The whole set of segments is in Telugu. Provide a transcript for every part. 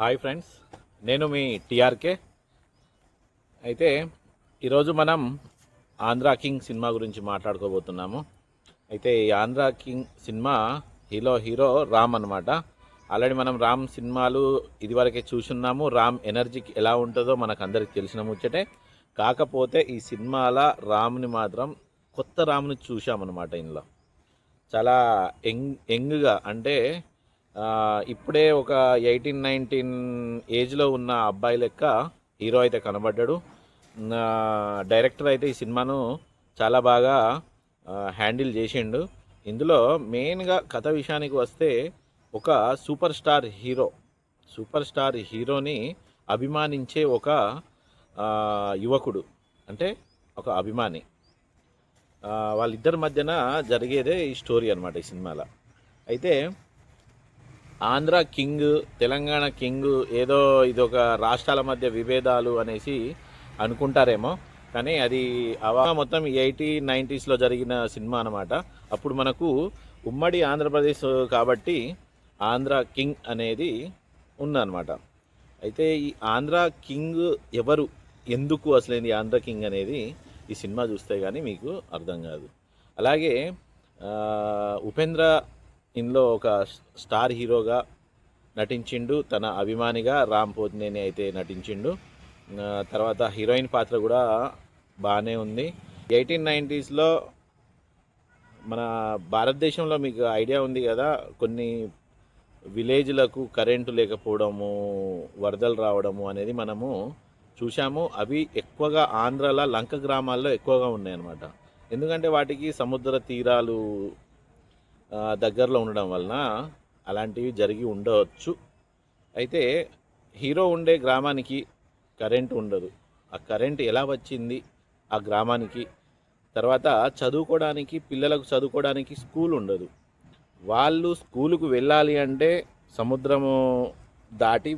హాయ్ ఫ్రెండ్స్ నేను మీ టిఆర్కే. అయితే ఈరోజు మనం ఆంధ్రా కింగ్ సినిమా గురించి మాట్లాడుకోబోతున్నాము. అయితే ఈ Andhra king cinema hero hero Ram అనమాట ఆల్రెడీ మనం రామ్ సినిమాలు ఇదివరకే చూసున్నాము. రామ్ ఎనర్జీకి ఎలా ఉంటుందో మనకు అందరికి తెలిసిన ముచ్చటే. కాకపోతే ఈ సినిమాల రామ్ని మాత్రం కొత్త రామ్ని చూసామన్నమాట ఇందులో. చాలా యంగ్ యంగ్గా అంటే ఇప్పుడే ఒక ఎయిటీన్ నైన్టీన్ ఏజ్లో ఉన్న అబ్బాయి లెక్క హీరో అయితే కనబడ్డాడు. డైరెక్టర్ అయితే ఈ సినిమాను చాలా బాగా హ్యాండిల్ చేసిండు. ఇందులో మెయిన్గా కథ విషయానికి వస్తే ఒక super star hero super star హీరోని అభిమానించే ఒక యువకుడు అంటే ఒక అభిమాని. వాళ్ళిద్దరి మధ్యన జరిగేదే ఈ స్టోరీ అనమాట ఈ సినిమాలో. అయితే ఆంధ్ర కింగ్ తెలంగాణ కింగ్ ఏదో ఇది ఒక రాష్ట్రాల మధ్య విభేదాలు అనేసి అనుకుంటారేమో. కానీ అది అవా మొత్తం ఎయిటీ నైంటీస్లో జరిగిన సినిమా అనమాట అప్పుడు మనకు ఉమ్మడి ఆంధ్రప్రదేశ్ కాబట్టి ఆంధ్ర కింగ్ అనేది ఉందన్నమాట. అయితే ఈ ఆంధ్ర కింగ్ ఎవరు ఎందుకు అసలు ఈ ఆంధ్ర కింగ్ అనేది ఈ సినిమా చూస్తే కానీ మీకు అర్థం కాదు. అలాగే ఉపేంద్ర ఇందులో ఒక స్టార్ హీరోగా నటించిండు. తన అభిమానిగా రామ్ పోతినేని అయితే నటించిండు. తర్వాత హీరోయిన్ పాత్ర కూడా బాగానే ఉంది. ఎయిటీన్ నైంటీస్లో మన భారతదేశంలో మీకు ఐడియా ఉంది కదా కొన్ని విలేజ్లకు కరెంటు లేకపోవడము వరదలు రావడము అనేది మనము చూసాము అవి ఎక్కువగా ఆంధ్రాల లంక గ్రామాల్లో ఎక్కువగా ఉన్నాయన్నమాట. ఎందుకంటే వాటికి సముద్ర తీరాలు దగ్గరలో ఉండడం వలన అలాంటివి జరిగి ఉండవచ్చు. అయితే హీరో ఉండే గ్రామానికి కరెంట్ ఉండదు. ఆ కరెంట్ ఎలా వచ్చింది? ఆ గ్రామానికి. తర్వాత చదువుకోవడానికి పిల్లలకు చదువుకోవడానికి స్కూల్ ఉండదు. వాళ్ళు స్కూలుకు వెళ్ళాలి అంటే సముద్రము దాటి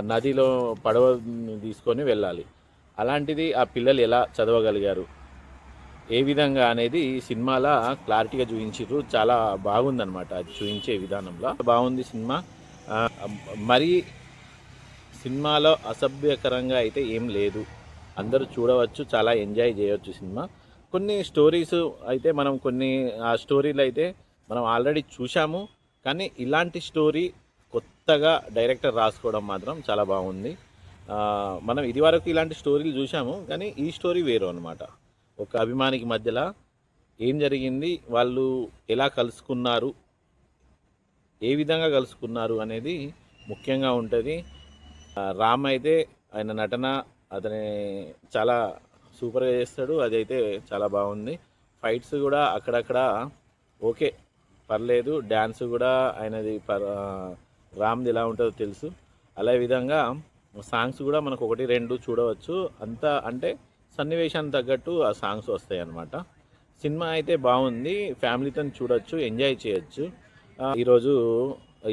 నదిలో పడవ తీసుకొని వెళ్ళాలి. అలాంటిది ఆ పిల్లలు ఎలా చదవగలిగారు? ఏ విధంగా అనేది ఈ సినిమాలో క్లారిటీగా చూపించారు చాలా బాగుందనమాట అది చూపించే విధానంలో. బాగుంది సినిమా. మరి సినిమాలో అసభ్యకరంగా అయితే ఏం లేదు. అందరూ చూడవచ్చు చాలా ఎంజాయ్ చేయవచ్చు సినిమా. కొన్ని స్టోరీస్ అయితే మనం కొన్ని ఆ స్టోరీలు అయితే మనం ఆల్రెడీ చూసాము కానీ ఇలాంటి స్టోరీ కొత్తగా డైరెక్టర్ రాసుకోవడం మాత్రం చాలా బాగుంది. మనం ఇదివరకు ఇలాంటి స్టోరీలు చూసాము కానీ ఈ స్టోరీ వేరు అనమాట ఒక అభిమానికి మధ్యలో ఏం జరిగింది వాళ్ళు ఎలా కలుసుకున్నారు ఏ విధంగా కలుసుకున్నారు అనేది ముఖ్యంగా ఉంటుంది. రామ్ అయితే ఆయన నటన అతని చాలా సూపర్గా చేస్తాడు అదైతే చాలా బాగుంది. ఫైట్స్ కూడా అక్కడక్కడ ఓకే పర్లేదు. డ్యాన్స్ కూడా ఆయనది పర్ రామ్ది ఎలా ఉంటుందో తెలుసు. అదే విధంగా సాంగ్స్ కూడా మనకు ఒకటి రెండు చూడవచ్చు. అంతా అంటే సన్నివేశానికి తగ్గట్టు ఆ సాంగ్స్ వస్తాయి అన్నమాట. సినిమా అయితే బాగుంది. ఫ్యామిలీతో చూడొచ్చు ఎంజాయ్ చేయొచ్చు. ఈరోజు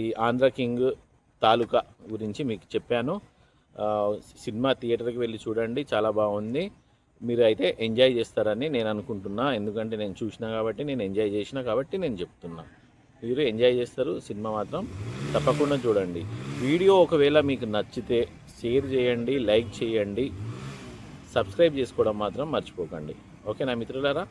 ఈ ఆంధ్ర కింగ్ తాలూకా గురించి మీకు చెప్పాను. సినిమా థియేటర్కి వెళ్ళి చూడండి చాలా బాగుంది. మీరు అయితే ఎంజాయ్ చేస్తారని నేను అనుకుంటున్నా. ఎందుకంటే నేను చూసినా కాబట్టి నేను ఎంజాయ్ చేసిన కాబట్టి నేను చెప్తున్నా. మీరు ఎంజాయ్ చేస్తారు సినిమా మాత్రం తప్పకుండా చూడండి. వీడియో ఒకవేళ మీకు నచ్చితే షేర్ చేయండి లైక్ చేయండి. సబ్స్క్రైబ్ చేసుకోవడం మాత్రం మర్చిపోకండి. ఓకే నా మిత్రులారా?